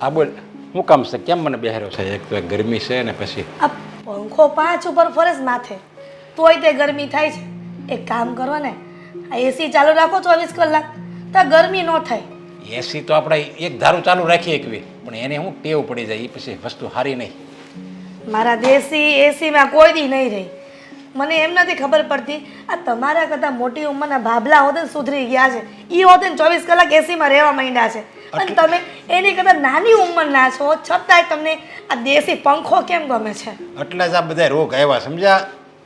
આ બોલ હું કામ છે? કેમ મને બેહાર્યો છે? એક તો એક ગરમી છે ને પછી? આ પંખો પાંચ ઉપર ફરસ માથે. તોય તે ગરમી થાય છે. એક કામ કરો ને આ એસી ચાલુ રાખો ચોવીસ કલાક. તો ગરમી ન થાય. એસી તો આપણે એક ધારું ચાલુ રાખીએ એકવી પણ એને હું ટેવ પડી જાય એ પછી વસ્તુ સારી નહીં. મારા દેશી એસીમાં કોઈ દી નહીં રહી. મને એમ નથી ખબર પડતી આ તમારા કરતાં મોટી ઉંમરના ભાભલા હોતે ને સુધરી ગયા છે. એ હોતે ને ચોવીસ કલાક એસીમાં રહેવા માંડ્યા છે. અને તમે એની કરતાં નાની ઉંમરના છો છતાંય તમને આ દેશી પંખો કેમ ગમે છે? એટલે જ આ બધા રોગ આવ્યા સમજ્યા?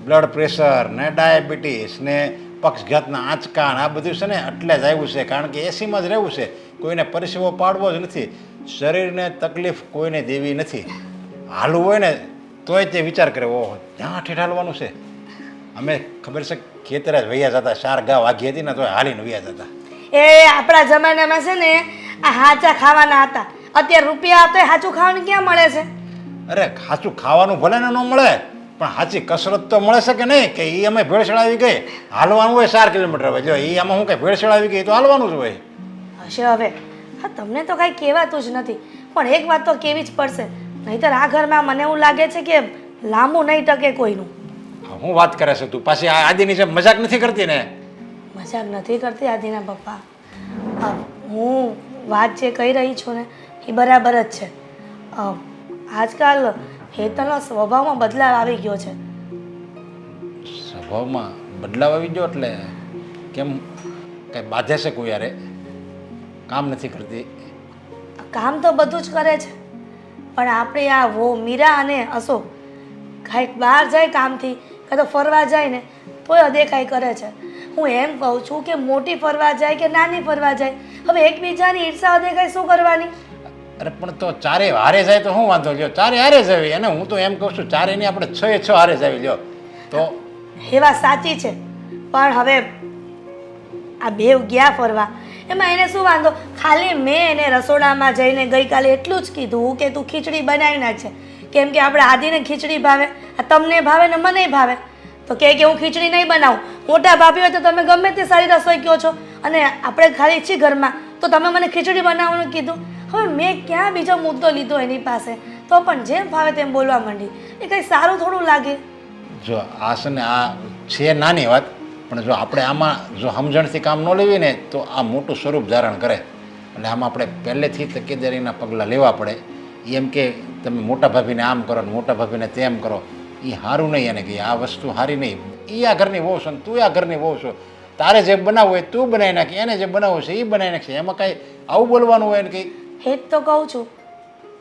બ્લડ પ્રેશર ને ડાયાબિટીસ ને પક્ષઘાતના આંચકાણ આ બધું છે ને એટલે જ આવ્યું છે કારણ કે એસીમાં જ રહેવું છે. કોઈને પરસેવો પાડવો જ નથી. શરીરને તકલીફ કોઈને દેવી નથી. હાલવું હોય ને તોય તે વિચાર કરે ઓહો ત્યાં ઠેઠ હાલવાનું છે. અમે ખબર છે ખેતરે જ વૈયા જતા ચાર ગાવ વાગી હતી ને તોય હાલીને વૈયા જતા. એ આપણા જમાનામાં છે ને આ હાચા ખાવાના હતા. અત્યારે રૂપિયા હતા હાચું ખાવાનું ક્યાં મળે છે? અરે સાચું ખાવાનું ભલે ને ન મળે પણ સાચી કસરત તો મળે છે કે નહીં? કે એ અમે ભેળસેળ આવી ગઈ? હાલવાનું હોય ચાર કિલોમીટર હવે. જો એ આમાં હું કઈ ભેળસેળ આવી ગઈ તો હાલવાનું જ હોય. હશે હવે. હા તમને તો કાંઈ કહેવાતું જ નથી. પણ એક વાત તો કેવી જ પડશે. નહીંતર આ ઘરમાં મને એવું લાગે છે કે લાંબુ નહીં ટકે કોઈનું. હું વાત કરે છે તું? પાછી આદિની જેમ મજાક નથી કરતી ને? મજાક નથી કરતી આદિના પપ્પા? હું વાત જે કહી રહી છું ને એ બરાબર જ છે. આજકાલ હેતલનો સ્વભાવમાં બદલાવ આવી ગયો છે. સ્વભાવમાં બદલાવ આવી ગયો એટલે કેમ કઈ બાધે છે કોઈ યારે? કામ નથી કરતી. કામ તો બધું જ કરે છે. પણ આપણે આ વો મીરા અને અશોક કાંઈક બહાર જાય કામથી કાં તો ફરવા જાય ને તોય અદેખાઈ કરે છે. હું એમ કહું છું કે મોટી ફરવા જાય કે નાની ફરવા જાય હવે એકબીજાની ઈર્ષા અદેખાઈ શું કરવાની? અરે પણ તો ચારે હારે જાય તો હું વાંધો? લ્યો ચારે હારે જ અને હું તો એમ કહું છું ચારે ની આપણે છ એ છ હારે જ આવી લ્યો. તો? એ વાત સાચી છે. પણ હવે આ બેવ ગયા ફરવા. એમાં એને શું વાંધો? ખાલી મેં એને રસોડામાં જઈને ગઈકાલે એટલું જ કીધું કે તું ખીચડી બનાવી છે કેમ કે આપણે આદિને ખીચડી ભાવે આ તમને ભાવે ને મને ભાવે. તો કહે કે હું ખીચડી નહીં બનાવું. મોટા ભાભી હોય તો તમે ગમે તે સારી રસોઈ કહો છો. અને આપણે ખાલી છીએ ઘરમાં. તો તમે મને ખીચડી બનાવવાનું કીધું. હવે મેં ક્યાં બીજો મુદ્દો લીધો એની પાસે? તો પણ જેમ ફાવે તેમ બોલવા માંડી. એ કંઈ સારું થોડું લાગે. જો આ છે આ છે નાની વાત, પણ જો આપણે આમાં જો સમજણથી કામ ન લેવી ને, તો આ મોટું સ્વરૂપ ધારણ કરે. એટલે આમાં આપણે પહેલેથી તકેદારીના પગલાં લેવા પડે. એમ કે તમે મોટા ભાભીને આમ કરો ને મોટા ભાભીને તેમ કરો. એ સારું નહીં એને કે આ વસ્તુ સારી નહીં. એ આ ઘરની વહુ છો તું આ ઘરની વહુ છો. તારે જે બનાવવું હોય તું બનાવી નાખી, એને જે બનાવવું છે એ બનાવી નાખશે. એમાં કાંઈ આવું બોલવાનું હોય ને કંઈ એ તો કહું છું,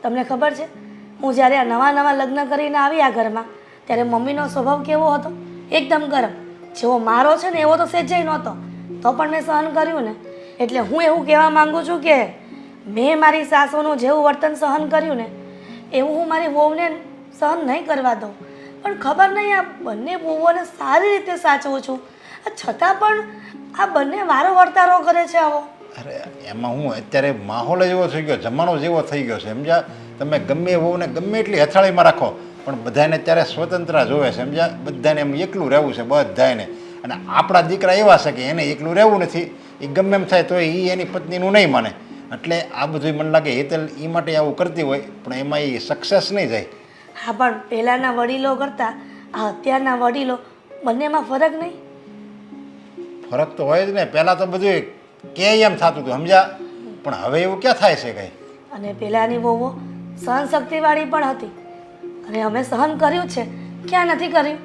તમને ખબર છે? હું જ્યારે આ નવા નવા લગ્ન કરીને આવી આ ઘરમાં, ત્યારે મમ્મીનો સ્વભાવ કેવો હતો? એકદમ ગરમ. જેવો મારો છે ને, એવો તો સેજાઈ નહોતો. તો પણ મેં સહન કર્યું ને. એટલે હું એવું કહેવા માંગુ છું કે મેં મારી સાસુનું જેવું વર્તન સહન કર્યું ને, એવું હું મારી વહુને સહન નહીં કરવા દઉં. પણ ખબર નહીં, આ બંને બહુઓને સારી રીતે સાચવું છું. છતાં પણ આ બંને મારો વર્તારો કરે છે આવો. અરે, એમાં હું અત્યારે માહોલ જ એવો થઈ ગયો, જમાનો જ એવો થઈ ગયો છે. સમજ્યા? તમે ગમે એવો ને ગમે એટલી હથાળીમાં રાખો, પણ બધાને અત્યારે સ્વતંત્ર જોવે છે. સમજ્યા? બધાને એમ એકલું રહેવું છે બધાને અને આપણા દીકરા એવા છે કે એને એકલું રહેવું નથી. એ ગમે એમ થાય તો એ એની પત્નીનું નહીં માને. એટલે આ બધું મને લાગે હેતલ એ માટે આવું કરતી હોય, પણ એમાં એ સક્સેસ નહીં જાય. હા પણ પહેલાંના વડીલો કરતાં આ અત્યારના વડીલો બંનેમાં ફરક નહીં? ફરક તો હોય જ ને. પહેલાં તો બધું કે એમ થતું હતું સમજ્યા? પણ હવે એવું ક્યાં થાય છે કંઈ? અને પહેલાંની વહુઓ સહનશક્તિવાળી પણ હતી. અને અમે સહન કર્યું છે. ક્યાં નથી કર્યું?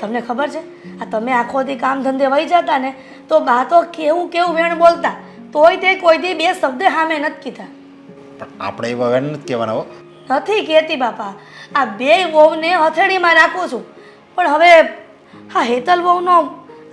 તમને ખબર છે? આ તમે આખોથી કામ ધંધે વહી જતા ને તો બા તો કેવું કેવું વેણ બોલતા તોય તે કોઈથી બે શબ્દ સામે નથી કીધા. પણ આપણે એવા વેણ નથી કહેવાના હો. નથી કહેતી બાપા. આ બે વહુને હથેળીમાં રાખું છું. પણ હવે હા હેતલ વહુનો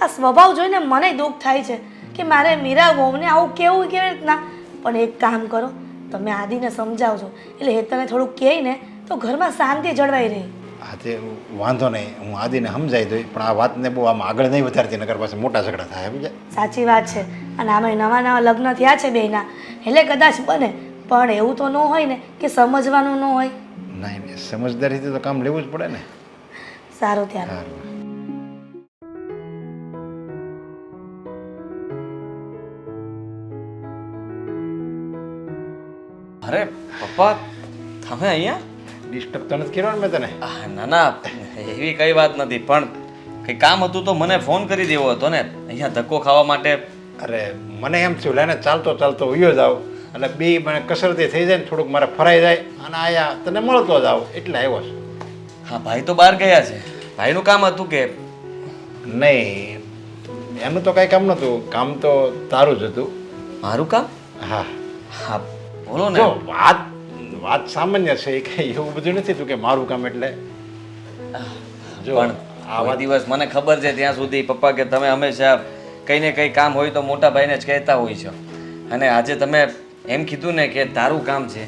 આ સ્વભાવ જોઈને મને દુઃખ થાય છે કે મારે મીરા વહુને આવું કેવું કેવી રીતના? પણ એક કામ કરો તમે આદિને સમજાવજો. એટલે હેતલને થોડુંક કહે ને તો ઘરમાં શાંતિ જળવાઈ રહી. હા તે વાંધો નહીં હું આદિને સમજાવી દઉં પણ આ વાતને બહુ આમ આગળ નહીં વધારતી નગર પાસે મોટા ઝઘડા થાય સમજ્યા? સાચી વાત છે. અને આમાં નવા નવા લગ્ન થયા છે બેના એટલે કદાચ બને પણ એવું તો ન હોય ને કે સમજવાનું ન હોય. નહીં નહીં. સમજદારીથી તો કામ લેવું જ પડે ને. સારું ત્યારે. સારું. અરે પપ્પા તમે અહીંયા? ડિસ્ટર્બ તો નથી કર્યો ને મેં તને. ના ના એવી કઈ વાત નથી. પણ કંઈ કામ હતું તો મને ફોન કરી દેવો હતો ને. અહીંયા ધક્કો ખાવા માટે. અરે મને એમ થયું લેને ચાલતો ચાલતો ઉયો જાવ. એટલે બે મને કસરતી થઈ જાય ને થોડુંક મારે ફરાઈ જાય અને આયા તને મળતો જ આવો એટલે આવ્યો છે. હા ભાઈ તો બહાર ગયા છે. ભાઈનું કામ હતું કે? નહીં એનું તો કાંઈ કામ નહોતું કામ તો તારું જ હતું. મારું કામ? હા. હા બોલો ને. જો વાત વાત સામાન્ય છે એ કંઈ એવું બધું નથી તું કે મારું કામ એટલે. જો પણ આવા દિવસ મને ખબર છે ત્યાં સુધી પપ્પા કે તમે હંમેશા કંઈ ને કંઈ કામ હોય તો મોટા ભાઈને જ કહેતા હોય છો. અને આજે તમે એમ કીધું ને કે તારું કામ છે.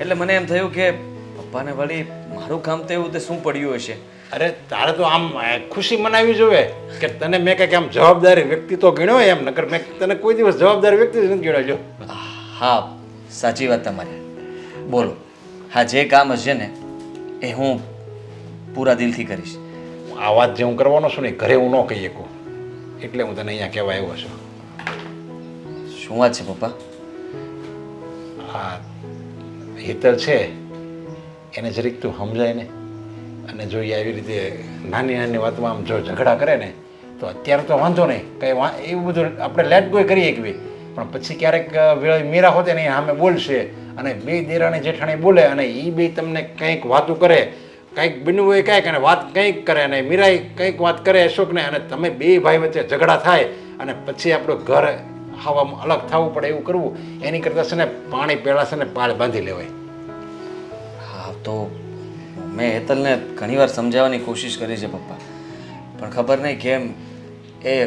એટલે મને એમ થયું કે પપ્પાને વળી મારું કામ તો એવું તે શું પડ્યું હશે? અરે તારે તો આમ ખુશી મનાવી જોઈએ કે તને મેં કંઈક આમ જવાબદારી વ્યક્તિ તો ગણ્યો એમ નકર મેં તને કોઈ દિવસ જવાબદારી વ્યક્તિ નથી ગણ્યો જો. હા સાચી વાત તમારી. બોલો હા જે કામ હશે ને એ હું પૂરા દિલથી કરીશ. આ વાત જે હું કરવાનો છું ને ઘરે હું ન કહી શકું. એટલે હું તને અહીંયા કહેવા આવ્યો છું. શું વાત છે પપ્પા? આ હિતર છે, એને જરીક તું સમજાય ને અને જો એ આવી રીતે નાની નાની વાતમાં આમ જો ઝઘડા કરે ને, તો અત્યારે તો વાંધો નહીં. કંઈ એવું બધું આપણે લેટ ગોય કરીએ કે પણ પછી ક્યારેક મીરા હોતે ને સામે બોલશે અને બે દેરાણી જેઠાણી બોલે અને એ બે તમને કંઈક વાતું કરે. કંઈક બન્યું હોય કંઈક અને વાત કંઈક કરે અને મીરાએ કંઈક વાત કરે અશોકને અને તમે બે ભાઈ વચ્ચે ઝઘડા થાય અને પછી આપણું ઘર હવામાં અલગ થવું પડે એવું કરવું એની કરતાં છે ને પાણી પહેલાં છે ને પાળ બાંધી લેવાય. હા તો મેં હેતલને ઘણીવાર સમજાવવાની કોશિશ કરી છે પપ્પા. પણ ખબર નહીં કેમ એ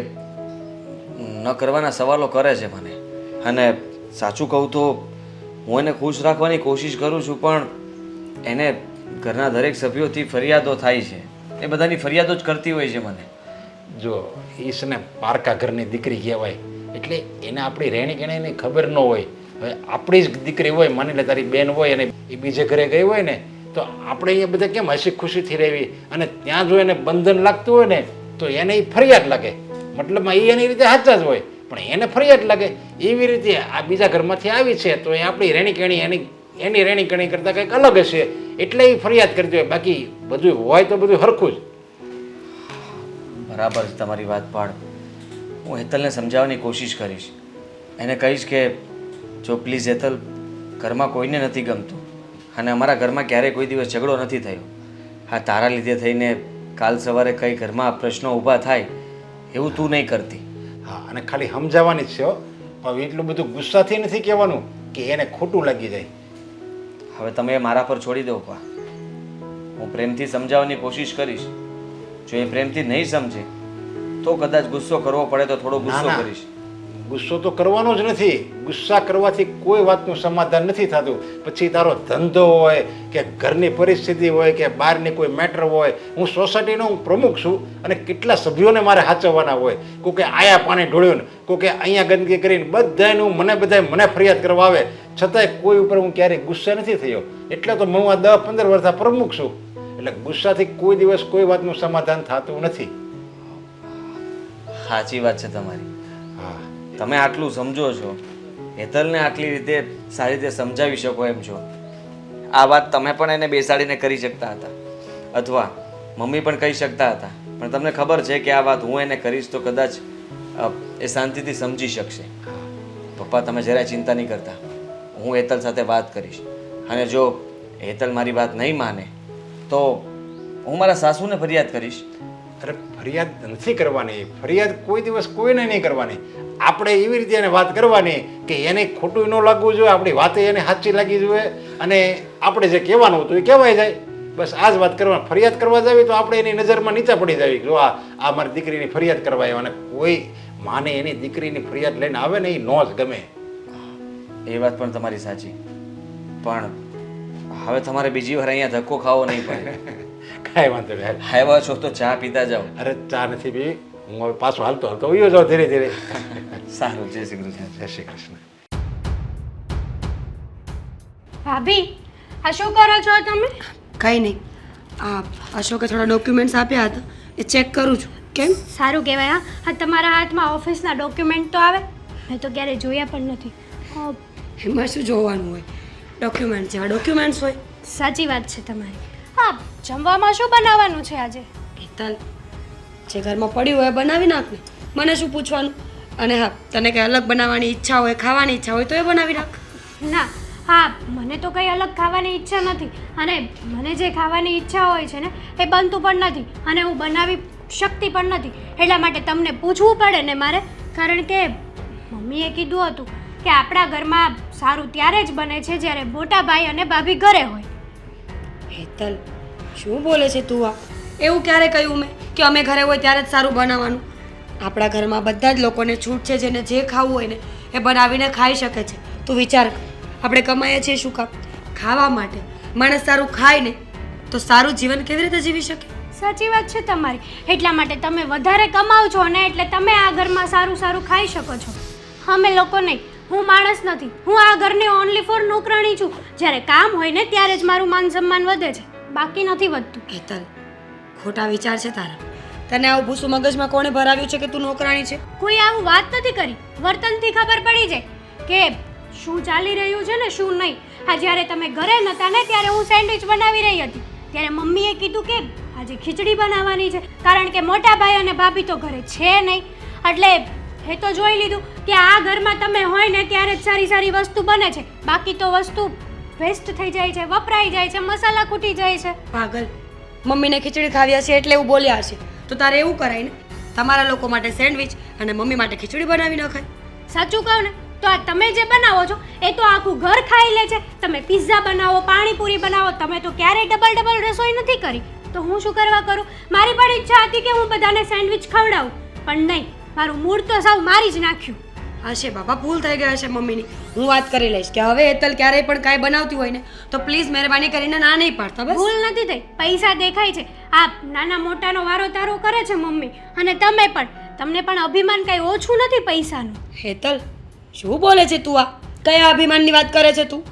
ન કરવાના સવાલો કરે છે મને. અને સાચું કહું તો હું એને ખુશ રાખવાની કોશિશ કરું છું પણ એને ઘરના દરેક સભ્યોથી ફરિયાદો થાય છે. એ બધાની ફરિયાદો જ કરતી હોય છે મને. જો એ છે ને પારકા ઘરની દીકરી કહેવાય. એટલે એને આપણી રહેણી કહેણીની ખબર ન હોય. હવે આપણી જ દીકરી હોય, માની લે તારી બેન હોય અને એ બીજે ઘરે ગઈ હોય ને, તો આપણે અહીંયા બધા કેમ હસી ખુશીથી રહેવી? અને ત્યાં જો એને બંધન લાગતું હોય ને, તો એને એ ફરિયાદ લાગે. મતલબમાં એ એની રીતે સાચા જ હોય. પણ એને ફરિયાદ લાગે. એવી રીતે આ બીજા ઘરમાંથી આવી છે, તો એ આપણી રહેણી કહેણી એની એની રહેણી કહેણી કરતાં કંઈક અલગ હશે. એટલે એ ફરિયાદ કરતી હોય. બાકી બધું હોય તો બધું સરખું જ. બરાબર તમારી વાત પાડ હું હેતલને સમજાવવાની કોશિશ કરીશ. એને કહીશ કે જો પ્લીઝ હેતલ ઘરમાં કોઈને નથી ગમતું અને અમારા ઘરમાં ક્યારેય કોઈ દિવસ ઝઘડો નથી થયો. હા તારા લીધે થઈને કાલ સવારે કઈ ઘરમાં પ્રશ્નો ઊભા થાય એવું તું નહીં કરતી. હા અને ખાલી સમજાવવાની જ છે હો. પણ એટલું બધું ગુસ્સાથી નથી કહેવાનું કે એને ખોટું લાગી જાય. હવે તમે મારા પર છોડી દો પા. હું પ્રેમથી સમજાવવાની કોશિશ કરીશ. જો એ પ્રેમથી નહીં સમજે તો કદાચ ગુસ્સો કરવો પડે તો થોડો ગુસ્સો ના કરીશ. ગુસ્સો તો કરવાનો જ નથી. ગુસ્સા કરવાથી કોઈ વાતનું સમાધાન નથી થતું. પછી તારો ધંધો હોય કે ઘરની પરિસ્થિતિ હોય કે બહારની કોઈ મેટર હોય હું સોસાયટીનો હું પ્રમુખ છું અને કેટલા સભ્યોને મારે સાચવવાના હોય. કોકે આયા પાણી ઢોળ્યું ને કોકે અહીંયા ગંદકી કરીને બધાનું મને બધાય મને ફરિયાદ કરવા આવે. છતાંય કોઈ ઉપર હું ક્યારેય ગુસ્સે નથી થયો. એટલે તો હું આ દસ પંદર વર્ષા પ્રમુખ છું. એટલે ગુસ્સાથી કોઈ દિવસ કોઈ વાતનું સમાધાન થતું નથી. સાચી વાત છે તમારી. હા. તમે આટલું સમજો છો. હેતલને આટલી રીતે સારી રીતે સમજાવી શકો એમ છો. આ વાત તમે પણ એને બેસાડીને કરી શકતા હતા. અથવા મમ્મી પણ કહી શકતા હતા. પણ તમને ખબર છે કે આ વાત હું એને કરીશ તો કદાચ એ શાંતિથી સમજી શકશે. પપ્પા તમે જરાય ચિંતા નહીં કરતા. હું હેતલ સાથે વાત કરીશ. અને જો હેતલ મારી વાત નહીં માને તો હું મારા સાસુને ફરિયાદ કરીશ. અરે ફરિયાદ નથી કરવાની, ફરિયાદ કોઈ દિવસ કોઈને નહીં કરવાની. આપણે એવી રીતે એને વાત કરવાની કે એને ખોટું ન લાગવું જોઈએ, આપણી વાતે એને સાચી લાગી જોઈએ અને આપણે જે કહેવાનું હતું એ કહેવાય જાય. બસ આ જ વાત કરવાની ફરિયાદ કરવા જાવી તો આપણે એની નજરમાં નીચે પડી જાવી જો આ આ મારી દીકરીની ફરિયાદ કરવા આવ્યો અને કોઈ માને એની દીકરીની ફરિયાદ લઈને આવે ને એ નો જ ગમે. એ વાત પણ તમારી સાચી. પણ હવે તમારે બીજી વાર અહીંયા ધક્કો ખાવો નહીં પડે. કાંઈ વાંધો નહીં. આવ્યા છો તો ચા પીતા જાઓ. અરે ચા નથી પી હું હવે પાછો હાલતો હાલતો ઉયો જાઉં ધીરે ધીરે. સારું જય શ્રી કૃષ્ણ જય શ્રી કૃષ્ણ. ભાભી આ શું કરો છો તમે? કંઈ નહીં. આ અશોકે થોડા ડોક્યુમેન્ટ્સ આપ્યા હતા. એ ચેક કરું છું. કેમ? સારું કહેવાય હા. હા તમારા હાથમાં ઓફિસના ડોક્યુમેન્ટ તો આવે? મેં તો ક્યારેય જોયા પણ નથી. એમાં શું જોવાનું હોય? ડોક્યુમેન્ટ જેવા ડોક્યુમેન્ટ્સ હોય. સાચી વાત છે તમારી. હા જમવામાં શું બનાવવાનું છે આજે? હેતલ જે ઘરમાં પડ્યું હોય એ બનાવી નાખ ને મને શું પૂછવાનું? અને હા તને કંઈ અલગ બનાવવાની ઈચ્છા હોય ખાવાની ઈચ્છા હોય તો એ બનાવી નાખ. ના હા મને તો કંઈ અલગ ખાવાની ઈચ્છા નથી. અને મને જે ખાવાની ઈચ્છા હોય છે ને એ બનતું પણ નથી. અને હું બનાવી શકતી પણ નથી. એટલા માટે તમને પૂછવું પડે ને મારે. કારણ કે મમ્મીએ કીધું હતું કે આપણા ઘરમાં સારું ત્યારે જ બને છે જ્યારે મોટા ભાઈ અને ભાભી ઘરે હોય. હેતલ શું બોલે છે તું આ? એવું ક્યારે કહ્યું મેં? કે અમે ઘરે હોય ત્યારે જ સારું બનાવવાનું. આપણા ઘરમાં બધા જ લોકોને છૂટ છે જેને જે ખાવું હોય ને, એ બનાવીને ખાઈ શકે છે. તું વિચાર આપણે કમાઈએ છીએ શું કામ? ખાવા માટે. માણસ સારું ખાય ને, તો સારું જીવન કેવી રીતે જીવી શકે? સાચી વાત છે તમારી. એટલા માટે તમે વધારે કમાવ છો ને, એટલે તમે આ ઘરમાં સારું સારું ખાઈ શકો છો. અમે લોકો નહીં, હું માણસ નથી. હું આ ઘરની ઓનલી ફોર નોકરાણી છું. જ્યારે કામ હોય ને, ત્યારે જ મારું માન સન્માન વધે છે. બાકી નથી વધતું. હેતલ ખોટા વિચાર છે તારા. તને આવું ભૂસું મગજમાં કોણે ભરાવ્યું છે કે તું નોકરાણી છે? કોઈ આવું વાત નથી કરી. વર્તનથી ખબર પડી જાય કે શું ચાલી રહ્યું છે ને શું નહીં. હા જ્યારે તમે ઘરે નહોતા ને ત્યારે હું સેન્ડવિચ બનાવી રહી હતી. ત્યારે મમ્મીએ કીધું કે આજે ખીચડી બનાવવાની છે. કારણ કે મોટા ભાઈ અને ભાભી તો ઘરે છે નહીં. એટલે એ તો જોઈ લીધું કે આ ઘરમાં તમે હોય ને ત્યારે જ સારી સારી વસ્તુ બને છે. બાકી તો વસ્તુ વેસ્ટ થઈ જાય છે વપરાઈ જાય છે મસાલા ખૂટી જાય છે. પાગલ. મમ્મીને ખીચડી ખાવી હશે એટલે એવું બોલ્યા હશે. તો તારે એવું કરાય ને તમારા લોકો માટે સેન્ડવિચ અને મમ્મી માટે ખીચડી બનાવી નખાય. સાચું કહું ને તો આ તમે જે બનાવો છો એ તો આખું ઘર ખાઈ લે છે. તમે પિઝા બનાવો પાણીપુરી બનાવો તમે તો ક્યારેય ડબલ ડબલ રસોઈ નથી કરી. તો હું શું કરવા કરું? મારી પણ ઈચ્છા હતી કે હું બધાને સેન્ડવિચ ખવડાવું. પણ નહીં મારું મૂળ તો સાવ મારી જ નાખ્યું. હશે બાબા ભૂલ થઈ ગઈ હશે મમ્મીની. હું વાત કરી લઈશ કે હવે હેતલ ક્યારેય પણ કાંઈ બનાવતી હોય ને તો પ્લીઝ મહેરબાની કરીને ના નહીં પાડતા બસ. ભૂલ નથી થઈ. પૈસા દેખાય છે. આ નાના મોટાનો વારો તારો કરે છે મમ્મી. અને તમે પણ. તમને પણ અભિમાન કાંઈ ઓછું નથી પૈસાનું? હેતલ શું બોલે છે તું આ? કયા અભિમાનની વાત કરે છે તું?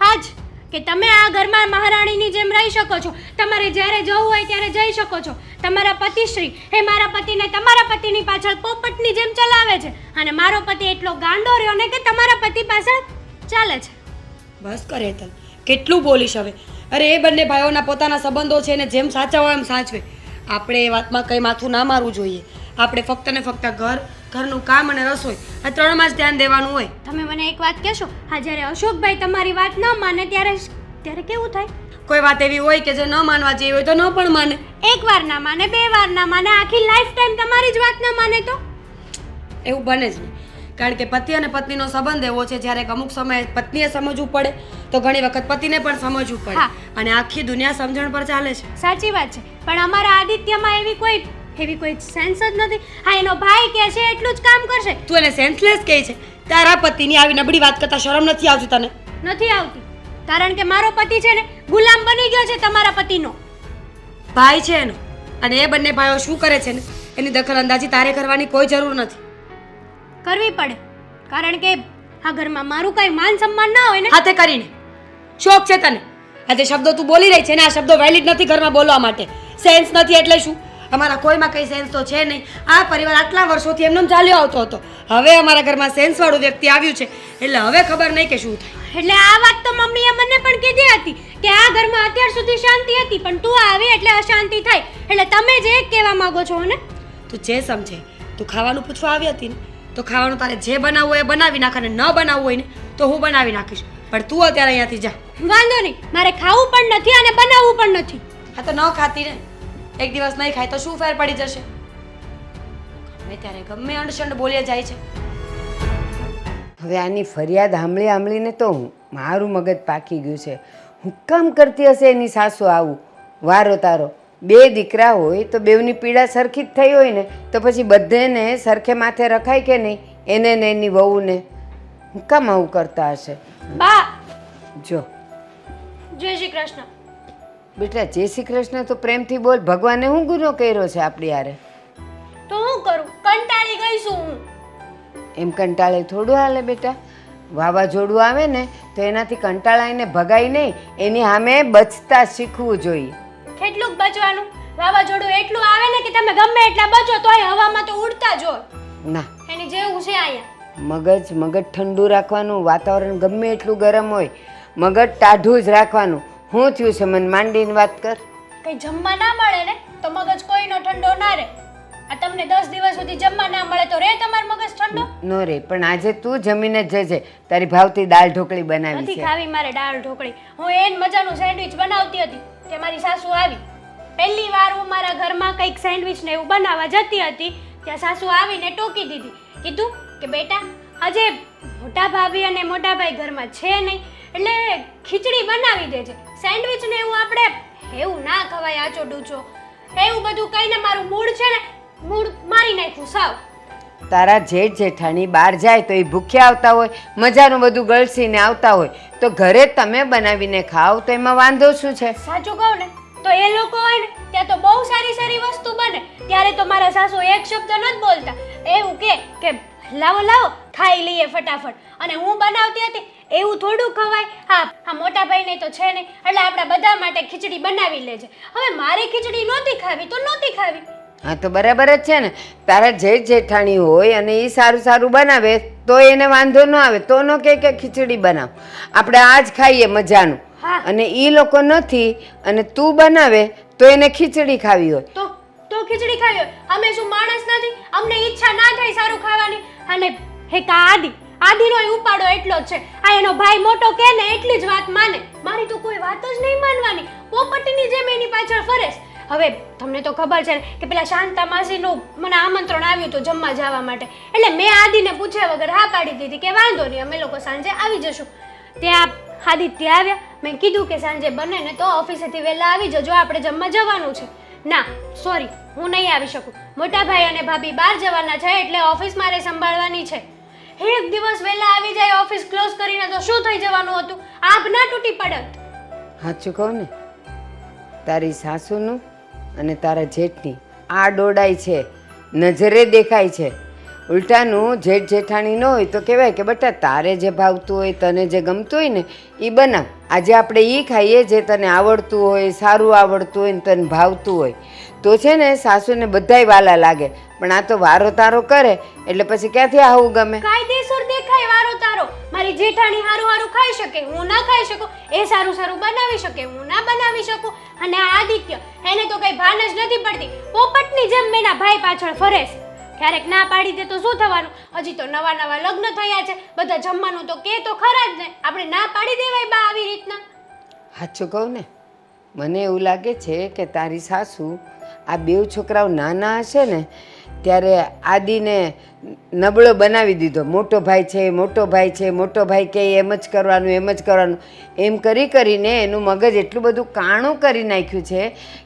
હા જ. કે તમે આ ઘરમાં મહારાણીની જેમ રહી શકો છો. તમારે જ્યારે જવું હોય ત્યારે જઈ શકો છો. તમારા પતિશ્રી એ મારા પતિને તમારા પતિની પાછળ પોપટની જેમ ચલાવે છે. અને મારો પતિ એટલો ગાંડો રહ્યો ને કે તમારા પતિ પાછળ ચાલે છે. બસ કરે હેતલ કેટલું બોલીશ હવે. અરે, એ બંને ભાઈઓના પોતાના સંબંધો છે ને જેમ સાચા હોય એમ સાચવે. આપણે એ વાતમાં કંઈ માથું ના મારવું જોઈએ. આપણે ફક્ત ને ફક્ત ઘર ઘરનું કામ અને રસોઈ. આ ત્રણમાં જ ધ્યાન દેવાનું હોય. તમે મને એક વાત કહેશો? હા જ્યારે અશોકભાઈ તમારી વાત ન માને ત્યારે ત્યારે કેવું થાય? કોઈ વાત એવી હોય કે જે ન માનવા જેવી હોય તો ન પણ માને. એક વાર ના માને બે વાર ના માને આખી લાઈફ ટાઈમ તમારી જ વાત ના માને તો? એવું બને જ નહીં. કારણ કે પતિ અને પત્નીનો સંબંધ એવો છે જ્યારે અમુક સમયે પત્નીએ સમજવું પડે તો ઘણી વખત પતિને પણ સમજવું પડે. અને આખી દુનિયા સમજણ પર ચાલે છે. સાચી વાત છે. પણ અમારા આદિત્યમાં એવી કોઈ એવી કોઈ સેન્સ જ નથી. હા એનો ભાઈ કે છે એટલું જ કામ કરશે. તું એને સેન્સલેસ કહે છે. તારા પતિની આવી નબળી વાત કરતા શરમ નથી આવતી તને? નથી આવતી. કારણ કે મારો પતિ છે ને ગુલામ બની ગયો છે તમારા પતિનો. ભાઈ છે એનો. અને એ બંને ભાઈઓ શું કરે છે ને? એની દખલ અંદાજી તારે કરવાની કોઈ જરૂર નથી. કરવી પડે. કારણ કે આ ઘરમાં મારું કઈ માન સન્માન ના હોય ને. હાથે કરીને. શોખ છે તને. આ જે શબ્દો તું બોલી રહી છે ને આ શબ્દો વેલિડ નથી ઘરમાં બોલવા માટે. સેન્સ નથી એટલે શું? અમારા કોઈમાં કંઈ સેન્સ તો છે નહીં. આ પરિવાર આટલા વર્ષોથી એમનો ચાલ્યો આવતો હતો. હવે અમારા ઘરમાં સેન્સવાળું વ્યક્તિ આવ્યું છે. એટલે હવે ખબર નહીં કે શું થાય. એટલે આ વાત તો મમ્મીએ મને પણ કીધી હતી કે આ ઘરમાં અત્યાર સુધી શાંતિ હતી પણ તું આવી એટલે અશાંતિ થાય એટલે તમે જે કહેવા માંગો છો ને તું જે સમજે તું ખાવાનું પૂછવા આવી હતી ને તો ખાવાનું તારે જે બનાવવું હોય એ બનાવી નાખ અને ન બનાવવું હોય ને તો હું બનાવી નાખીશ. પણ તું અત્યારે અહીંયાથી જા. વાંધો નહીં મારે ખાવું પણ નથી અને બનાવવું પણ નથી. હા તો ન ખાતી ને. એક દિવસ નહીં ખાય તો શું ફેર પડી જશે? ગમે ત્યારે ગમે અણસંડ બોલ્યા જાય છે. હવે આની ફરિયાદ સાંભળી સાંભળીને તો હું મારું મગજ પાકી ગયું છે. હું કામ કરતી હશે એની સાસુ આવું? વારો તારો. બે દીકરા હોય તો બેવની પીડા સરખી જ થઈ હોય ને તો પછી બધેને સરખે માથે રખાય કે નહીં? એને ને એની વહુને. હું કામ આવું કરતા હશે? બા! જો. જય શ્રી કૃષ્ણ. બેટા જય શ્રી કૃષ્ણ તો પ્રેમથી બોલ. ભગવાને હું ગુનો કર્યો છે આપણી હારે? તો હું કરું? કંટાળી ગઈ છું હું. એમ કંટાળે થોડું હાલે બેટા. વાવાઝોડું આવે ને તો એનાથી કંટાળાઈને ભગાય નહીં. એની સામે બચતા શીખવું જોઈએ. કેટલું બચવાનું? વાવાઝોડું એટલું આવે ને કે તમે ગમે એટલા બચો તોય હવામાં તો ઉડતા જો ના. એની જેવું છે અહીંયા. મગજ મગજ ઠંડુ રાખવાનું વાતાવરણ ગમે એટલું ગરમ હોય મગજ ટાઢું જ રાખવાનું. શું થયું છે મને માંડીને વાત કર. કંઈ જમવા ના મળે ને તો મગજ કોઈનો ઠંડો ના રહે. આ તમને દસ દિવસ સુધી જમવા ના મળે તો રે તમાર મગજ ઠંડો. નો રે પણ આજે તું જમીને જ જજે. તારી ભાવતી દાળ ઢોકળી બનાવી નથી છે. ખાવી મારે દાળ ઢોકળી. હું એન મજાનું સેન્ડવિચ બનાવતી હતી તે મારી સાસુ આવી. પહેલી વાર હું મારા ઘરમાં કંઈક સેન્ડવિચ ને એવું બનાવવા જતી હતી ત્યાં સાસુ આવીને ટોકી દીધી. કીધું કે બેટા આજે મોટા ભાભી અને મોટા ભાઈ ઘરમાં છે નહીં એટલે ખીચડી બનાવી દેજે. સેન્ડવિચ ને એવું આપણે એવું ના ખવાય આચો છો એવું બધું કહીને મારું મૂડ છે ને મૂડ મારી નાખ્યું સાવ. તારા જેઠ જેઠાણી બહાર જાય તો એ ભૂખ્યા આવતા હોય મજાનું બધું ગળસીને આવતા હોય તો ઘરે તમે બનાવીને ખાઓ તો એમાં વાંધો શું છે? સાચું કહું ને તો એ લોકો હોય ને ત્યાં તો બહુ સારી સારી વસ્તુ બને ત્યારે તો મારા સાસુ એક શબ્દ નથી બોલતા. એવું કે કે લાવો લાવો ખાઈ લઈએ ફટાફટ. અને હું બનાવતી હતી એવું થોડું ખવાય? હા હા મોટા ભાઈને તો છે નહીં એટલે આપણા બધા માટે ખીચડી બનાવી લેજે. હવે મારે ખીચડી નહોતી ખાવી તો નહોતી ખાવી. હા તો બરાબર જ છે ને. તારા જેઠ જેઠાણી હોય અને એ સારું સારું બનાવે તો એને વાંધો ન આવે. તો ન કે કે ખીચડી બનાવ. આપણે આ જ ખાઈએ મજાનું. અને એ લોકો નથી અને તું બનાવે તો એને ખીચડી ખાવી હોય. તો તો ખીચડી ખાવી હોય. અમે શું માણસ નથી? અમને ઈચ્છા ના થાય સારું ખાવાની. અને હે કા આદિનો ઉપાડો એટલો જ છે. આ એનો ભાઈ મોટો કે ને, એટલી જ વાત માને. મારી તો કોઈ વાત જ નહીં માનવાની. પોપટીની જેમ એની પાછળ ફરેશ હવે તમને તો ખબર છે કે પેલા શાંતા માસીનું મને આમંત્રણ આવ્યું હતું જમવા જવા માટે. એટલે મેં આદિને પૂછ્યા વગર હા પાડી દીધી કે વાંધો નહીં, અમે લોકો સાંજે આવી જશું. ત્યાં આદિત્ય આવ્યા. મેં કીધું કે સાંજે બને ને તો ઓફિસેથી વહેલા આવી જજો, આપણે જમવા જવાનું છે. ના, સોરી, હું નહીં આવી શકું. મોટા ભાઈ અને ભાભી બહાર જવાના છે, એટલે ઓફિસ મારે સંભાળવાની છે. એક દિવસ વહેલા આવી જાય ઓફિસ ક્લોઝ કરીને તો શું થઈ જવાનું હતું? આભ ના તૂટી પડત. સાચું કહું ને, તારી સાસુનું અને તારા જેઠની આ ડોડાઈ છે, નજરે દેખાય છે. ઉલટાનું જેઠ જેઠાણી ન હોય તો કહેવાય કે બટા તારે જે ભાવતું હોય, તને જે ગમતું હોય ને એ બનાવ. આજે આપણે એ ખાઈએ જે તને આવડતું હોય, સારું આવડતું હોય ને તને ભાવતું હોય. તો છે ને સાસુને બધાય વાલા લાગે. પણ આ તો વારો તારો કરે, એટલે પછી ક્યાંથી આવું ગમે? કાયદેસર દેખાય વારો તારો. મારી જેઠાણી હારું હારું ખાઈ શકે, હું ના ખાઈ શકું, એ સારું સારું બનાવી શકે, હું ના બનાવી શકું. અને આદિત્ય, એને તો કઈ ભાન જ નથી પડતી. પોપટની જેમ મેના ભાઈ પાછળ ફરે છે. ક્યારેક ના પાડી દે તો શું થવાનું? હજી તો નવા નવા લગ્ન થયા છે. બધા જમવાનું તો કે તો ખરા જ ને. આપણે ના પાડી દેવાય બા આવી રીતના. સાચું કહું ને, મને એવું લાગે છે કે તારી સાસુ આ બે છોકરાઓ નાના હશે ને ત્યારે આદિને નબળો બનાવી દીધો. મોટો ભાઈ છે મોટો ભાઈ છે મોટો ભાઈ કે એમ જ કરવાનું એમ જ કરવાનું. એમ કરી કરીને એનું મગજ એટલું બધું કાણું કરી નાખ્યું છે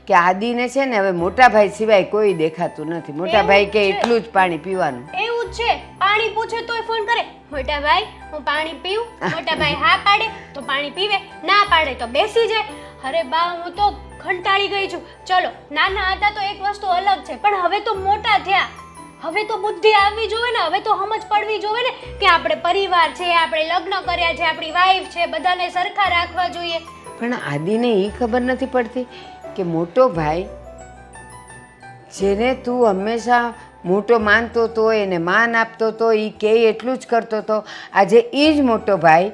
કે આદિને છે ને હવે મોટા ભાઈ સિવાય કોઈ દેખાતું નથી. મોટા ભાઈ કે એટલું જ પાણી પીવાનું. એવું છે. પાણી પૂછે તોય ફોન કરે. મોટા ભાઈ હું પાણી પીવું મોટા ભાઈ હા પાડે તો પાણી પીવે. ના પાડે તો બેસી જાય. અરે બા હું તો કંટાળી ગઈ છું. ચલો, નાના હતા તો એક વસ્તુ અલગ છે, પણ હવે તો મોટા થયા. હવે તો બુદ્ધિ આવવી જોઈએ ને, હવે તો સમજ પડવી જોઈએ ને કે આપણે પરિવાર છે, આપણે લગ્ન કર્યા છે, આપણી વાઈફ છે, બધાને સરખા રાખવા જોઈએ. પણ આદિને એ ખબર નથી પડતી કે મોટો ભાઈ, જેને તું હંમેશા મોટો માનતો હતો એને માન આપતો હતો એ કે એટલું જ કરતો હતો આજે એ જ મોટો ભાઈ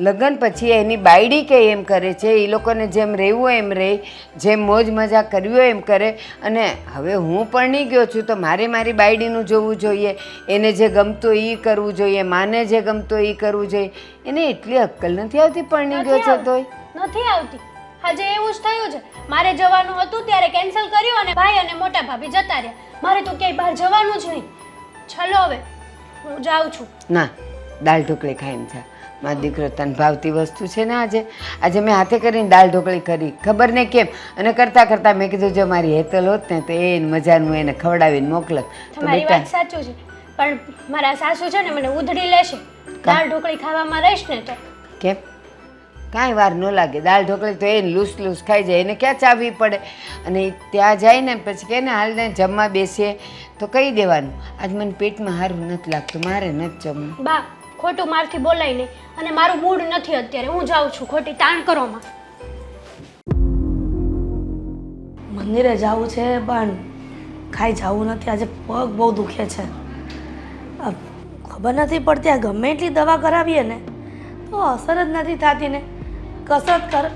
લગ્ન પછી એની બાયડી કે એમ કરે છે એ લોકોને જેમ રહેવું એમ રહે જેમ મોજ મજા કરવી હોય એમ કરે. અને હવે હું પરણી ગયો છું તો મારે મારી બાયડીનું જોવું જોઈએ. એને જે ગમતું એ કરવું જોઈએ માને જે ગમતું એ કરવું જોઈએ. એને એટલી અક્કલ નથી આવતી પરણી ગયો છે તોય નથી આવતી. આજે એવું જ થયું છે. મારે જવાનું હતું ત્યારે કેન્સલ કર્યું અને ભાઈ અને મોટા ભાભી જતા રહ્યા. મારે તો ક્યાંય બહાર જવાનું જ નહીં. ચલો હવે હું જાઉં છું. ના દાળ ઢોકળી ખાઈને જા. મારો દીકરો તને ભાવતી વસ્તુ છે ને આજે? આજે મેં હાથે કરીને દાળ ઢોકળી કરી. ખબર ને કેમ? અને કરતાં કરતાં મેં કીધું જો મારી હેતલ હોત ને તો એ મજાનું એને ખવડાવીને મોકલત. તો બેટા સાચું છે. પણ મારા સાસુ છે ને મને ઉધડી લેશે. દાળ ઢોકળી ખાવામાં રહીશ ને તો. કેમ? કાંઈ વાર ન લાગે. દાળ ઢોકળી તો એને લૂસ લૂસ ખાઈ જાય. એને ક્યાં ચાવવી પડે? અને ત્યાં જાય ને પછી કે ને હાલને જમવા બેસીએ તો કહી દેવાનું. આજ મને પેટમાં સારું નથી લાગતું. મારે નથી જમવું. બા ખોટું મારથી બોલાય નહીં. અને મારું મૂડ નથી અત્યારે. હું જાઉં છું ખોટી તાણ કરોમાં. મંદિરે જવું છે પણ ખાઈ જવું નથી. આજે પગ બહુ દુખે છે. આ ખબર નથી પડતી આ ગમે એટલી દવા કરાવીએ ને તો અસર જ નથી થતી ને. કસરત કર.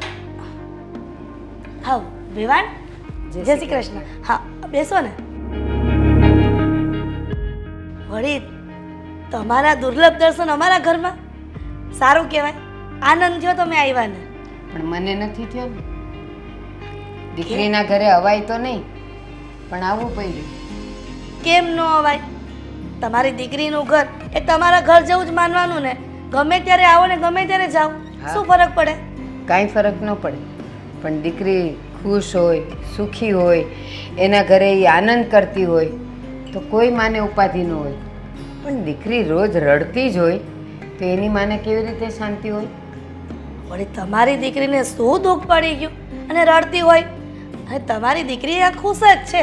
હા વિવાન જય શ્રી કૃષ્ણ. હા બેસો ને. વળી તમારા દુર્લભ દર્શન અમારા ઘરમાં? સારું કહેવાય. આનંદ થયો તમે આવ્યા ને. પણ મને નથી થયો ને. દીકરીના ઘરે અવાય તો નહીં પણ આવવું પડ્યું. કેમ ન અવાય? તમારી દીકરીનું ઘર એ તમારા ઘર જેવું જ માનવાનું ને. ગમે ત્યારે આવો ને ગમે ત્યારે જાઓ. શું ફરક પડે? કાંઈ ફરક ન પડે. પણ દીકરી ખુશ હોય સુખી હોય એના ઘરે એ આનંદ કરતી હોય તો કોઈ માને ઉપાધિ ન હોય. પણ દીકરી રોજ રડતી જ હોય તો એની માને કેવી રીતે શાંતિ હોય? વળી તમારી દીકરીને શું દુઃખ પડી ગયું અને રડતી હોય? અને તમારી દીકરી આ ખુશ જ છે.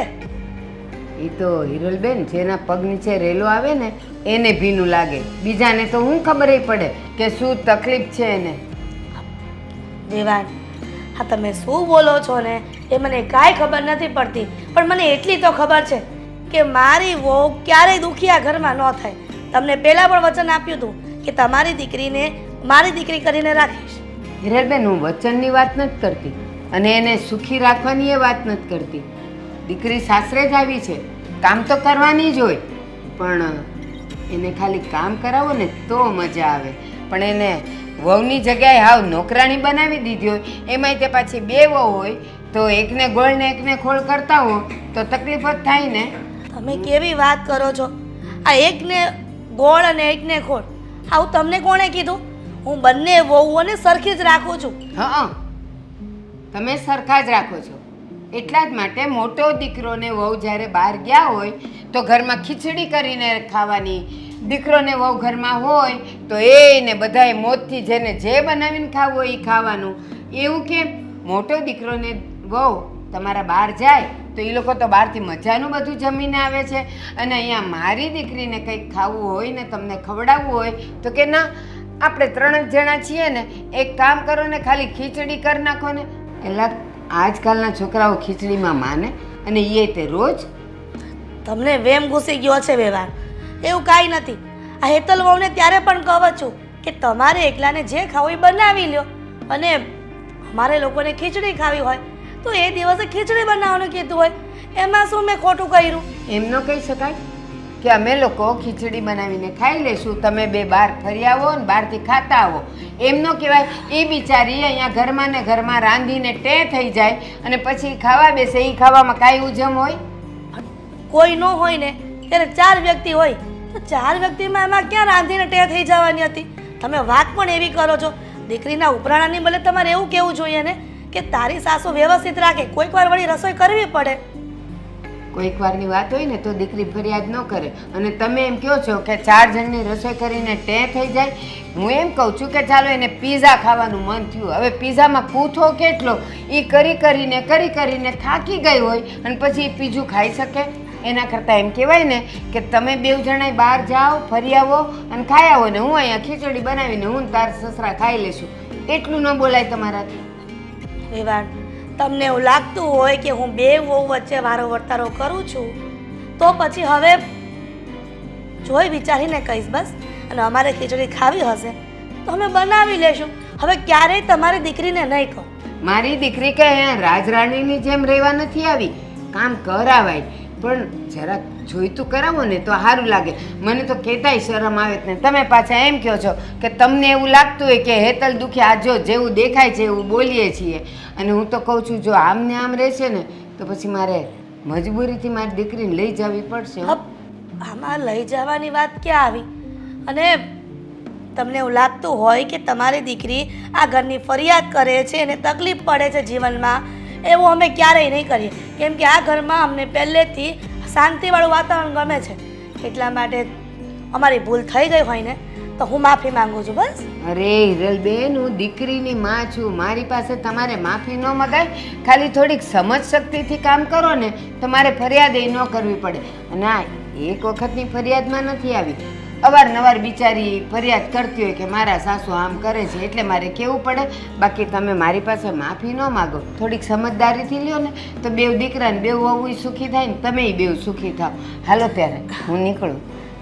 એ તો હિરલબેન જેના પગ નીચે રેલો આવે ને એને ભીનું લાગે. બીજાને તો હું ખબર પડે કે શું તકલીફ છે એને. દેવાન હા તમે શું બોલો છો ને એ મને કાંઈ ખબર નથી પડતી પણ મને એટલી તો ખબર છે કે મારી વહુ ક્યારેય દુખિયા ઘરમાં ન થાય. તમને પહેલાં પણ વચન આપ્યું હતું કે તમારી દીકરીને, મારી દીકરી કરીને રાખીશ. હિરલબેન, હું વચનની વાત નથી કરતી અને એને સુખી રાખવાની એ વાત નથી કરતી. દીકરી સાસરે જ આવી છે. કામ તો કરવાની જ હોય. પણ એને ખાલી કામ કરાવો ને તો મજા આવે. પણ એને વહુની જગ્યાએ હાવ નોકરાણી બનાવી દીધી હોય, એમાંય તે પાછી બે વહુ હોય, તો એકને ગોળ ને એકને ખોળ કરતા હો તો તકલીફ જ થાય ને. તમે કેવી વાત કરો છો? આ એકને ગોળ અને એકને ખોળ. આવું તમને કોણે કીધું? હું બંને વહુઓને સરખી જ રાખું છું. હા, તમે સરખા જ રાખો છો. એટલા જ માટે મોટો દીકરો ને વહુ જ્યારે બહાર ગયા હોય, તો ઘરમાં ખીચડી કરીને ખાવાની. દીકરોને વહુ ઘરમાં હોય, તો એને બધાએ મોતથી જેને જે બનાવીને ખાવું હોય એ ખાવાનું. એવું કેમ? મોટો દીકરોને વહુ તમારા બહાર જાય, તો એ લોકો તો બહારથી મજાનું બધું જમીને આવે છે. અને અહીંયા મારી દીકરીને કંઈક ખાવું હોય ને તમને ખવડાવવું હોય, તો કે ના, આપણે ત્રણ જ જણા છીએ ને, એક કામ કરો ને ખાલી ખીચડી કરી નાખો ને. એટલે આજકાલના છોકરાઓ ખીચડીમાં માને અને એ તે રોજ તમને વેમ ઘૂસી ગયો છે વ્યવહાર. એવું કાંઈ નથી. આ હેતલ વહુને ત્યારે પણ કહું છું કે તમારે એકલાને જે ખાવું એ બનાવી લ્યો. અને અમારે લોકોને ખીચડી ખાવી હોય તો એ દિવસે ખીચડી બનાવવાનું કીધું હોય. એમાં શું મેં ખોટું કર્યું? એમ ન કહી શકાય કે અમે લોકો ખીચડી બનાવીને ખાઈ લેશું તમે બે બહાર ફરી આવો ને બહારથી ખાતા આવો. એમનો કહેવાય. એ બિચારી અહીંયા ઘરમાં ને ઘરમાં રાંધીને ટે થઈ જાય અને પછી ખાવા બેસે. એ ખાવામાં કાંઈ ઉજમ હોય? કોઈ ન હોય ને. ત્યારે ચાર વ્યક્તિ હોય. તો ચાર વ્યક્તિમાં એમાં ક્યાં રાંધીને ટે થઈ જવાની હતી? તમે વાત પણ એવી કરો છો. દીકરીના ઉપરાણાની બદલે તમારે એવું કહેવું જોઈએ ને. કે તારી સાસુ વ્યવસ્થિત રાખે, કોઈક વાર વળી રસોઈ કરવી પડે. કોઈક વારની વાત હોય ને તો દીકરી ફરિયાદ ન કરે. અને તમે એમ કહો છો કે ચાર જણની રસોઈ કરીને ટે થઈ જાય. હું એમ કહું છું કે ચાલો એને પીઝા ખાવાનું મન થયું. હવે પીઝામાં કૂથો કેટલો? એ કરી કરીને કરી કરીને થાકી ગઈ હોય અને પછી એ પીઝું ખાઈ શકે. એના કરતાં એમ કહેવાય ને કે તમે બે જણાય બહાર જાઓ, ફરી આવો અને ખાઈ આવો ને હું અહીંયા ખીચડી બનાવીને હું તાર સસરા ખાઈ લેશું એટલું ન બોલાય તમારાથી. વિવાન તમને એવું લાગતું હોય કે હું બે વહુ વચ્ચે વારો વર્તારો કરું છું, તો પછી હવે જોઈ વિચારીને કહીશ બસ, અને અમારે ખીચડી ખાવી હશે, તો અમે બનાવી લેશું. હવે ક્યારેય તમારી દીકરીને નહીં કહો. મારી દીકરી કે રાજરાણીની જેમ રહેવા નથી આવી. કામ કરાવાય. પણ જરાક જોઈતું કરાવો ને તો સારું લાગે. મને તો કહેતાય શરમ આવે જ ને. તમે પાછા એમ કહો છો કે તમને એવું લાગતું હોય કે હેતલ દુખી આ જો જેવું દેખાય છે એવું બોલીએ છીએ. અને હું તો કહું છું, જો આમ ને આમ રહેશે ને, તો પછી મારે મજબૂરીથી મારી દીકરીને લઈ જવી પડશે. આમાં લઈ જવાની વાત ક્યાં આવી? અને તમને એવું લાગતું હોય કે તમારી દીકરી આ ઘરની ફરિયાદ કરે છે અને તકલીફ પડે છે જીવનમાં? એવું અમે ક્યારેય નહીં કરીએ. કેમ કે આ ઘરમાં અમને પહેલેથી શાંતિવાળું વાતાવરણ ગમે છે. એટલા માટે અમારી ભૂલ થઈ ગઈ હોય ને, તો હું માફી માંગુ છું, બસ. અરે હિરલબેન, હું દીકરીની માં છું. મારી પાસે તમારે માફી ન મગાય. ખાલી થોડીક સમજ શક્તિથી કામ કરો ને, તમારે ફરિયાદ એ ન કરવી પડે. આ એક વખતની ફરિયાદમાં નથી આવી. અવારનવાર બિચારી ફરિયાદ કરતી હોય કે મારા સાસુ આમ કરે છે એટલે મારે કેવું પડે? બાકી તમે મારી પાસે માફી ન માગો. થોડીક સમજદારીથી લ્યો ને. તો બેવ દીકરાને બેવ વહુ સુખી થાય ને તમે બેવ સુખી થાવ. હાલો ત્યારે હું નીકળું.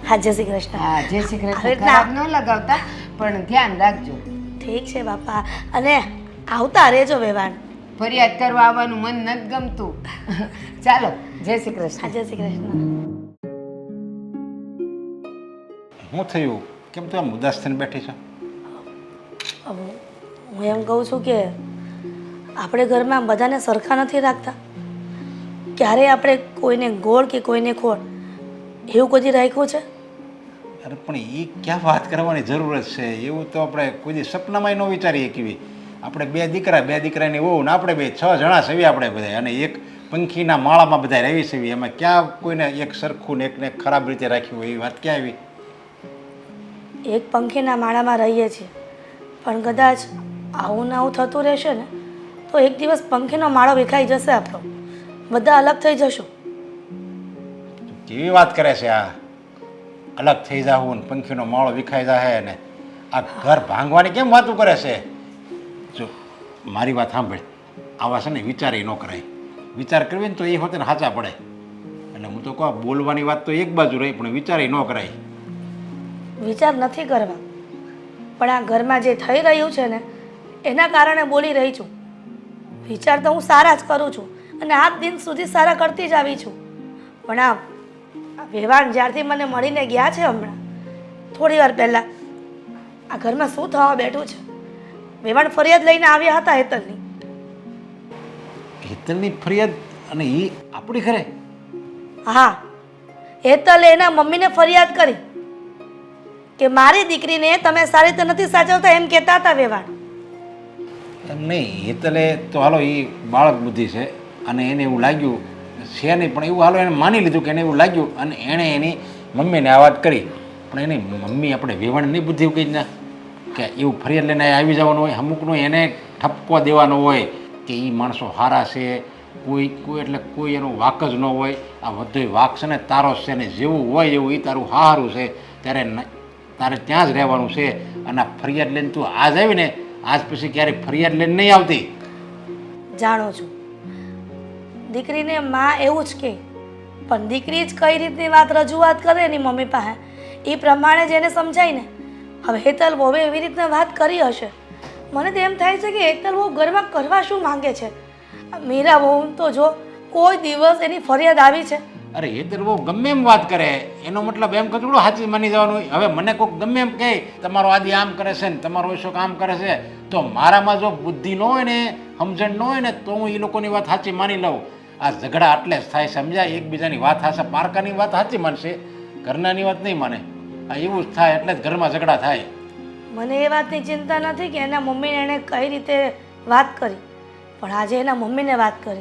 હા જય શ્રી કૃષ્ણ. હા જય શ્રી કૃષ્ણ. ખરાબ ન. લગાવતા પણ ધ્યાન રાખજો. ઠીક છે બાપા. અને આવતા રહેજો વ્યવહાર. ફરિયાદ કરવા આવવાનું મન નથી ગમતું. ચાલો જય શ્રી કૃષ્ણ. જય શ્રી કૃષ્ણ. શું થયું? કેમ તું આમ ઉદાસ થઈને બેઠી છે? હું એમ કહું છું કે આપણે ઘરમાં બધાને સરખા નથી રાખતા. ક્યારે આપણે કોઈને ગોળ કે કોઈને ખોળ એવું કદી રાખ્યું છે? અરે પણ એ ક્યાં વાત કરવાની જરૂરત છે? એવું તો આપણે કોઈ સપનામાં ન વિચારીએ કેવી આપણે બે દીકરા બે દીકરાની વહુ ને આપણે બે છ જણા સેવી આપણે બધા અને એક પંખીના માળામાં બધા રહી સેવી. એમાં ક્યાં કોઈને એક સરખું ને એકને એક ખરાબ રીતે રાખ્યું હોય એવી વાત ક્યાં આવી? એક પંખીના માળામાં રહીએ છીએ. પણ કદાચ આવું ને આવું થતું રહેશે ને, તો એક દિવસ પંખીનો માળો વિખાઈ જશે આપણો. બધા અલગ થઈ જશું. કેવી વાત કરે છે આ? અલગ થઈ જાવું ને પંખીનો માળો વિખાઈ જાય ને, આ ઘર ભાંગવાની કેમ વાતું કરે છે? જો, મારી વાત સાંભળ. આવા છે ને વિચારે ન કરાય. વિચાર કરવી ને તો એ હોતે ને સાચા પડે. એટલે હું તો કહું બોલવાની વાત તો એક બાજુ રહી, પણ વિચારે ન કરાય. વિચાર નથી કરવા પણ આ ઘરમાં જે થઈ રહ્યું છે ને એના કારણે બોલી રહી છું. વિચાર તો હું સારા જ કરું છું અને આજ દિન સુધી સારા કરતી જ આવી છું. પણ આ આ વેવાણ જ્યારથી મને મળીને ગયા છે હમણાં થોડી વાર પહેલાં આ ઘરમાં શું થવા બેઠું છે? વ્યવહાર ફરિયાદ લઈને આવ્યા હતા હેતલની. હેતલની ફરિયાદ અને એ આપણી ખરે હા હેતલે એના મમ્મીને ફરિયાદ કરી. કે મારી દીકરીને તમે સારી રીતે નથી સાચવતા એમ કહેતા હતા વ્યવહાર. નહીં એટલે તો હાલો એ બાળક બુદ્ધિ છે અને એને એવું લાગ્યું, છે નહીં, પણ એવું હાલો, એને માની લીધું કે એને એવું લાગ્યું અને એણે એની મમ્મીને આ વાત કરી. પણ એની મમ્મી આપણે વેવણની બુદ્ધિ કહી ના. કે એવું ફરિયાદ લઈને આવી જવાનું હોય અમુકનું એને ઠપકો દેવાનો હોય કે એ માણસો સારા છે, કોઈ કોઈ એટલે કોઈ એનો વાક જ ન હોય. આ બધો વાક છે ને, તારો છે ને, જેવું હોય એવું એ તારું હારું છે, ત્યારે તારે ત્યાં જ રહેવાનું છે અને આ ફરિયાદ લઈને તું આજ આવીને આજ પછી ક્યારેય ફરિયાદ લઈને નહીં આવતી. જાણું છું. દીકરીને માં એવું જ કહે પણ દીકરી જ કઈ રીતની વાત રજૂઆત કરે એની મમ્મી પાસે? એ પ્રમાણે જ એને સમજાય ને. હવે હેતલ બહુએ એવી રીતના વાત કરી હશે. મને તો એમ થાય છે કે હેતલ બહુ ઘરમાં કરવા શું માંગે છે? મીરા બહુ, તો જો કોઈ દિવસ એની ફરિયાદ આવી છે અરે, એ બહુ ગમે એમ વાત કરે. એનો મતલબ એમ કચડું સાચી માની જવાનું. હવે મને કોઈક ગમે એમ કહે, તમારો આદિ આમ કરે છે ને, તમારો ઈશો આમ કરે છે. તો મારામાં જો બુદ્ધિ ન હોય ને, સમજણ ન હોય ને, તો હું એ લોકોની વાત સાચી માની લઉં. આ ઝઘડા આટલે જ થાય, સમજાય? એકબીજાની વાત હશે પારકાની વાત સાચી માનશે. ઘરનાની વાત નહીં માને. આ એવું જ થાય, એટલે જ ઘરમાં ઝઘડા થાય. મને એ વાતની ચિંતા નથી કે એના મમ્મીને એણે કઈ રીતે વાત કરી. પણ આજે એના મમ્મીને વાત કરી.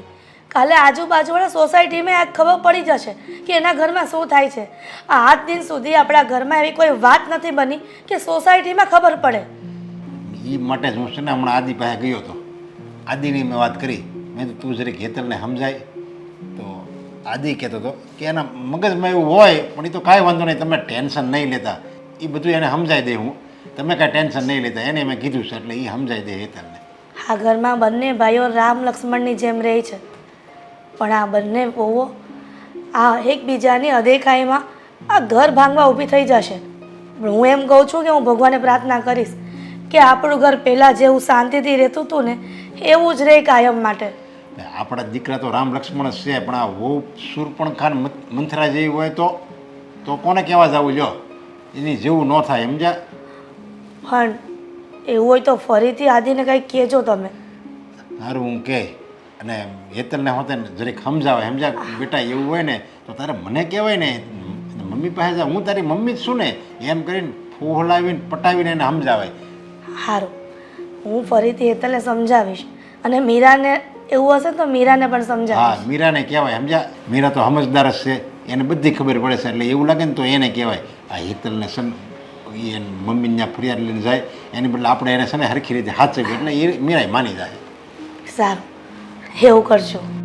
કાલે આજુબાજુવાળા સોસાયટીમાં આ ખબર પડી જશે કે એના ઘરમાં શું થાય છે. આ આજ દિન સુધી આપણા ઘરમાં એવી કોઈ વાત નથી બની કે સોસાયટીમાં ખબર પડે. એ માટે જ હું છે ને હમણાં આદિ પાસે ગયો હતો. આદિની મેં વાત કરી. મેં તું જરીક હેતલને સમજાય. તો આદિ કહેતો હતો કે એના મગજમાં એવું હોય પણ એ તો કાંઈ વાંધો નહીં તમે ટેન્શન નહીં લેતા. એ બધું એને સમજાવી દે હું. તમે કાંઈ ટેન્શન નહીં લેતા. એને મેં કીધું છે એટલે એ સમજાઈ દે હેતલને આ ઘરમાં બંને ભાઈઓ રામ લક્ષ્મણની જેમ રહે છે. પણ આ બંને વહુઓ આ એકબીજાની અદેખાઈમાં આ ઘર ભાંગવા ઊભી થઈ જશે. પણ હું એમ કહું છું કે હું ભગવાને પ્રાર્થના કરીશ કે આપણું ઘર પહેલાં જેવું શાંતિથી રહેતું હતું ને એવું જ રહે કાયમ માટે. આપણા દીકરા તો રામ લક્ષ્મણ છે પણ આ વહુ સુરપણ ખાન મંથરા જેવી હોય તો તો કોને કહેવા જવું લ્યો? એની જેવું ન થાય સમજ્યા? પણ એવું હોય તો ફરીથી આદિને કંઈક કહેજો તમે. સારું હું કહે. અને હેતલને હોતે ને જરીક સમજાવે સમજા બેટા એવું હોય ને તો તારે મને કહેવાય ને મમ્મી પાસે જા હું તારી મમ્મી જ છું ને એમ કરીને ફોહલાવીને પટાવીને એને સમજાવે. સારું હું ફરીથી હેતલને સમજાવીશ. અને મીરાને એવું હશે તો મીરાને પણ હા મીરાને કહેવાય સમજા? મીરા તો સમજદાર જ છે. એને બધી ખબર પડે છે એટલે એવું લાગે ને તો એને કહેવાય. આ હેતલને સન એ મમ્મી ત્યાં ફરિયાદ લઈને જાય એની બદલે આપણે એને છે ને સરખી રીતે હાચવી એટલે એ મીરાય માની જાય. સારું. એવું કરજો.